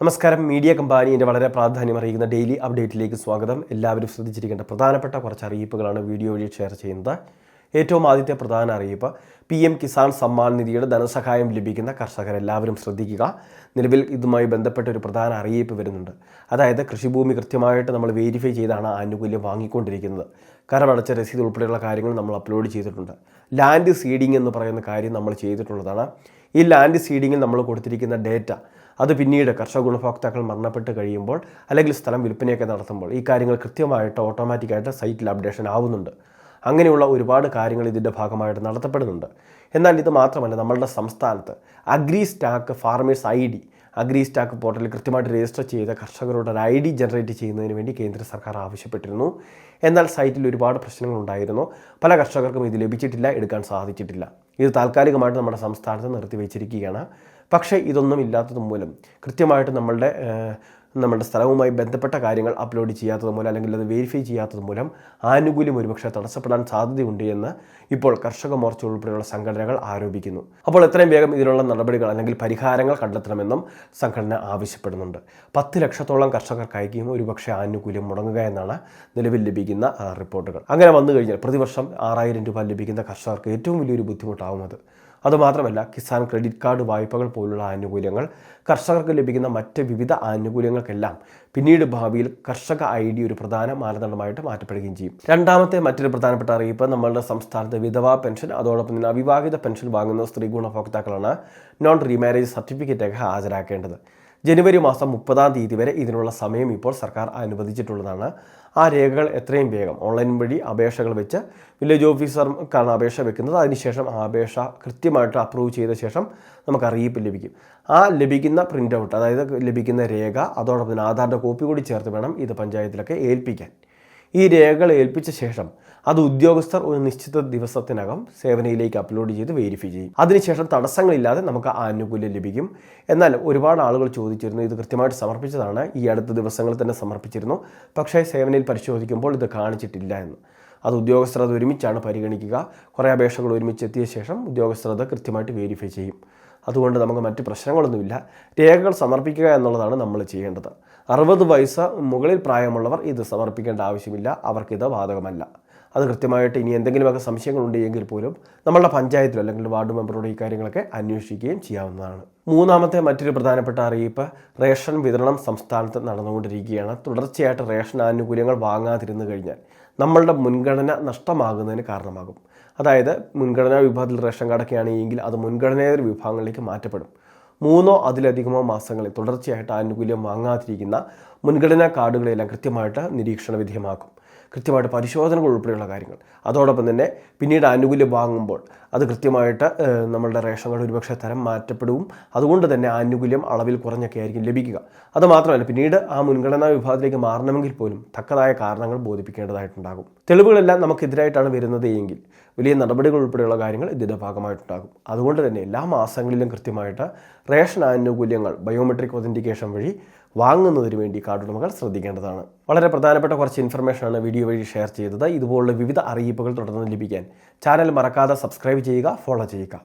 നമസ്കാരം. മീഡിയ കമ്പാനിയുടെ വളരെ പ്രാധാന്യം അറിയിക്കുന്ന ഡെയിലി അപ്ഡേറ്റിലേക്ക് സ്വാഗതം. എല്ലാവരും ശ്രദ്ധിച്ചിരിക്കേണ്ട പ്രധാനപ്പെട്ട കുറച്ച് അറിയിപ്പുകളാണ് വീഡിയോ വഴി ഷെയർ ചെയ്യുന്നത്. ഏറ്റവും ആദ്യത്തെ പ്രധാന അറിയിപ്പ് പി എം കിസാൻ സമ്മാൻ നിധിയുടെ ധനസഹായം ലഭിക്കുന്ന കർഷകരെല്ലാവരും ശ്രദ്ധിക്കുക. നിലവിൽ ഇതുമായി ബന്ധപ്പെട്ട ഒരു പ്രധാന അറിയിപ്പ് വരുന്നുണ്ട്. അതായത് കൃഷിഭൂമി കൃത്യമായിട്ട് നമ്മൾ വെരിഫൈ ചെയ്താണ് ആനുകൂല്യം വാങ്ങിക്കൊണ്ടിരിക്കുന്നത്. കരമടച്ച രസീത് ഉൾപ്പെടെയുള്ള കാര്യങ്ങൾ നമ്മൾ അപ്ലോഡ് ചെയ്തിട്ടുണ്ട്. ലാൻഡ് സീഡിംഗ് എന്ന് പറയുന്ന കാര്യം നമ്മൾ ചെയ്തിട്ടുള്ളതാണ്. ഈ ലാൻഡ് സീഡിങ്ങിൽ നമ്മൾ കൊടുത്തിരിക്കുന്ന ഡേറ്റ അത് പിന്നീട് കർഷക ഗുണഭോക്താക്കൾ മരണപ്പെട്ട് കഴിയുമ്പോൾ അല്ലെങ്കിൽ സ്ഥലം വിൽപ്പനയൊക്കെ നടത്തുമ്പോൾ ഈ കാര്യങ്ങൾ കൃത്യമായിട്ട് ഓട്ടോമാറ്റിക്കായിട്ട് സൈറ്റിൽ അപ്ഡേഷൻ ആവുന്നുണ്ട്. അങ്ങനെയുള്ള ഒരുപാട് കാര്യങ്ങൾ ഇതിന്റെ ഭാഗമായിട്ട് നടത്തപ്പെടുന്നുണ്ട്. എന്നാൽ ഇത് മാത്രമല്ല നമ്മളുടെ സംസ്ഥാനത്ത് agri stack farmers I D agri stack പോർട്ടലിൽ കൃത്യമായിട്ട് രജിസ്റ്റർ ചെയ്ത കർഷകരുടെ ഒരു ഐ ഡി ജനറേറ്റ് ചെയ്യുന്നതിന് വേണ്ടി കേന്ദ്ര സർക്കാർ ആവശ്യപ്പെട്ടിരുന്നു. എന്നാൽ സൈറ്റിൽ ഒരുപാട് പ്രശ്നങ്ങൾ ഉണ്ടായിരുന്നു. പല കർഷകർക്കും ഇത് ലഭിച്ചിട്ടില്ല എടുക്കാൻ സാധിച്ചിട്ടില്ല. ഇത് താൽക്കാലികമായിട്ട് നമ്മുടെ സംസ്ഥാനത്ത് നിർത്തിവെച്ചിരിക്കുകയാണ്. പക്ഷേ ഇതൊന്നും ഇല്ലാത്തത് മൂലം കൃത്യമായിട്ട് നമ്മളുടെ നമ്മുടെ സ്ഥലവുമായി ബന്ധപ്പെട്ട കാര്യങ്ങൾ അപ്ലോഡ് ചെയ്യാത്തത് മൂലം അല്ലെങ്കിൽ അത് വെരിഫൈ ചെയ്യാത്തത് മൂലം ആനുകൂല്യം ഒരുപക്ഷെ തടസ്സപ്പെടാൻ സാധ്യതയുണ്ട് എന്ന് ഇപ്പോൾ കർഷക മോർച്ച ഉൾപ്പെടെയുള്ള സംഘടനകൾ ആരോപിക്കുന്നു. അപ്പോൾ എത്രയും വേഗം ഇതിനുള്ള നടപടികൾ അല്ലെങ്കിൽ പരിഹാരങ്ങൾ കണ്ടെത്തണമെന്നും സംഘടന ആവശ്യപ്പെടുന്നുണ്ട്. പത്ത് ലക്ഷത്തോളം കർഷകർക്കായിരിക്കും ഒരുപക്ഷെ ആനുകൂല്യം മുടങ്ങുക എന്നാണ് നിലവിൽ ലഭിക്കുന്ന റിപ്പോർട്ടുകൾ. അങ്ങനെ വന്നു കഴിഞ്ഞാൽ പ്രതിവർഷം ആറായിരം രൂപ ലഭിക്കുന്ന കർഷകർക്ക് ഏറ്റവും വലിയൊരു ബുദ്ധിമുട്ടാവും അത് അതുമാത്രമല്ല കിസാൻ ക്രെഡിറ്റ് കാർഡ് വായ്പകൾ പോലുള്ള ആനുകൂല്യങ്ങൾ കർഷകർക്ക് ലഭിക്കുന്ന മറ്റ് വിവിധ ആനുകൂല്യങ്ങൾക്കെല്ലാം പിന്നീട് ഭാവിയിൽ കർഷക ഐ ഡി ഒരു പ്രധാന മാനദണ്ഡമായിട്ട് മാറ്റപ്പെടുകയും ചെയ്യും. രണ്ടാമത്തെ മറ്റൊരു പ്രധാനപ്പെട്ട അറിയിപ്പ് നമ്മളുടെ സംസ്ഥാനത്തെ വിധവാ പെൻഷൻ അതോടൊപ്പം തന്നെ അവിവാഹിത പെൻഷൻ വാങ്ങുന്ന സ്ത്രീ ഗുണഭോക്താക്കളാണ് നോൺ റീമാരേജ് സർട്ടിഫിക്കറ്റൊക്കെ ഹാജരാക്കേണ്ടത്. ജനുവരി മാസം മുപ്പതാം തീയതി വരെ ഇതിനുള്ള സമയം ഇപ്പോൾ സർക്കാർ അനുവദിച്ചിട്ടുള്ളതാണ്. ആ രേഖകൾ എത്രയും വേഗം ഓൺലൈൻ വഴി അപേക്ഷകൾ വെച്ച് വില്ലേജ് ഓഫീസർക്കാണ് അപേക്ഷ വെക്കുന്നത്. അതിനുശേഷം ആ അപേക്ഷ കൃത്യമായിട്ട് അപ്രൂവ് ചെയ്ത ശേഷം നമുക്ക് അറിയിപ്പ് ലഭിക്കും. ആ ലഭിക്കുന്ന പ്രിന്റ് ഔട്ട് അതായത് ലഭിക്കുന്ന രേഖ അതോടൊപ്പം തന്നെ ആധാറിന്റെ കോപ്പി കൂടി ചേർത്ത് വേണം ഇത് പഞ്ചായത്തിലൊക്കെ ഏൽപ്പിക്കാൻ. ഈ രേഖകൾ ഏൽപ്പിച്ച ശേഷം അത് ഉദ്യോഗസ്ഥർ ഒരു നിശ്ചിത ദിവസത്തിനകം സേവനയിലേക്ക് അപ്ലോഡ് ചെയ്ത് വെരിഫൈ ചെയ്യും. അതിനുശേഷം തടസ്സങ്ങളില്ലാതെ നമുക്ക് ആനുകൂല്യം ലഭിക്കും. എന്നാൽ ഒരുപാട് ആളുകൾ ചോദിച്ചിരുന്നു ഇത് കൃത്യമായിട്ട് സമർപ്പിച്ചതാണ് ഈ അടുത്ത ദിവസങ്ങളിൽ തന്നെ സമർപ്പിച്ചിരുന്നു പക്ഷേ സേവനയിൽ പരിശോധിക്കുമ്പോൾ ഇത് കാണിച്ചിട്ടില്ല എന്ന്. അത് ഉദ്യോഗസ്ഥർ അത് ഒരുമിച്ചാണ് പരിഗണിക്കുക. കുറേ അപേക്ഷകൾ ഒരുമിച്ച് എത്തിയ ശേഷം ഉദ്യോഗസ്ഥർ അത് കൃത്യമായിട്ട് വെരിഫൈ ചെയ്യും. അതുകൊണ്ട് നമുക്ക് മറ്റ് പ്രശ്നങ്ങളൊന്നുമില്ല. രേഖകൾ സമർപ്പിക്കുക എന്നുള്ളതാണ് നമ്മൾ ചെയ്യേണ്ടത്. അറുപത് വയസ്സ് മുകളിൽ പ്രായമുള്ളവർ ഇത് സമർപ്പിക്കേണ്ട ആവശ്യമില്ല. അവർക്കിത് ബാധകമല്ല. അത് കൃത്യമായിട്ട് ഇനി എന്തെങ്കിലുമൊക്കെ സംശയങ്ങളുണ്ട് എങ്കിൽ പോലും നമ്മളുടെ പഞ്ചായത്തിലോ അല്ലെങ്കിൽ വാർഡ് മെമ്പറോട് ഈ കാര്യങ്ങളൊക്കെ അന്വേഷിക്കുകയും ചെയ്യാവുന്നതാണ്. മൂന്നാമത്തെ മറ്റൊരു പ്രധാനപ്പെട്ട അറിയിപ്പ് റേഷൻ വിതരണം സംസ്ഥാനത്ത് നടന്നുകൊണ്ടിരിക്കുകയാണ്. തുടർച്ചയായിട്ട് റേഷൻ ആനുകൂല്യങ്ങൾ വാങ്ങാതിരുന്നു കഴിഞ്ഞാൽ നമ്മളുടെ മുൻഗണന നഷ്ടമാകുന്നതിന് കാരണമാകും. അതായത് മുൻഗണനാ വിഭാഗത്തിൽ റേഷൻ കാർഡൊക്കെയാണെങ്കിൽ അത് മുൻഗണനേതര വിഭാഗങ്ങളിലേക്ക് മാറ്റപ്പെടും. മൂന്നോ അതിലധികമോ മാസങ്ങളിൽ തുടർച്ചയായിട്ട് ആനുകൂല്യം വാങ്ങാതിരിക്കുന്ന മുൻഗണനാ കാർഡുകളെല്ലാം കൃത്യമായിട്ട് നിരീക്ഷണ വിധേയമാക്കും കൃത്യമായിട്ട് പരിശോധനകൾ ഉൾപ്പെടെയുള്ള കാര്യങ്ങൾ. അതോടൊപ്പം തന്നെ പിന്നീട് ആനുകൂല്യം വാങ്ങുമ്പോൾ അത് കൃത്യമായിട്ട് നമ്മളുടെ റേഷൻ കാർഡ് ഒരുപക്ഷെ തരം മാറ്റപ്പെടും. അതുകൊണ്ട് തന്നെ ആനുകൂല്യം അളവിൽ കുറഞ്ഞൊക്കെ ആയിരിക്കും ലഭിക്കുക. അത് മാത്രമല്ല പിന്നീട് ആ മുൻഗണനാ വിഭാഗത്തിലേക്ക് മാറണമെങ്കിൽ പോലും തക്കതായ കാരണങ്ങൾ ബോധിപ്പിക്കേണ്ടതായിട്ടുണ്ടാകും. തെളിവുകളെല്ലാം നമുക്കെതിരായിട്ടാണ് വരുന്നത് എങ്കിൽ വലിയ നടപടികൾ ഉൾപ്പെടെയുള്ള കാര്യങ്ങൾ ഇതിന്റെ ഭാഗമായിട്ടുണ്ടാകും. അതുകൊണ്ട് തന്നെ എല്ലാ മാസങ്ങളിലും കൃത്യമായിട്ട് റേഷൻ ആനുകൂല്യങ്ങൾ ബയോമെട്രിക് ഒതന്റിക്കേഷൻ വഴി വാങ്ങുന്നതിന് വേണ്ടി കാർഡ് ഉടമകൾ ശ്രദ്ധിക്കേണ്ടതാണ്. വളരെ പ്രധാനപ്പെട്ട കുറച്ച് ഇൻഫർമേഷനാണ് വീഡിയോ വഴി ഷെയർ ചെയ്തത്. ഇതുപോലുള്ള വിവിധ അറിയിപ്പുകൾ തുടർന്ന് ലഭിക്കാൻ ചാനൽ മറക്കാതെ സബ്സ്ക്രൈബ് ചെയ്യുക ഫോളോ ചെയ്യുക.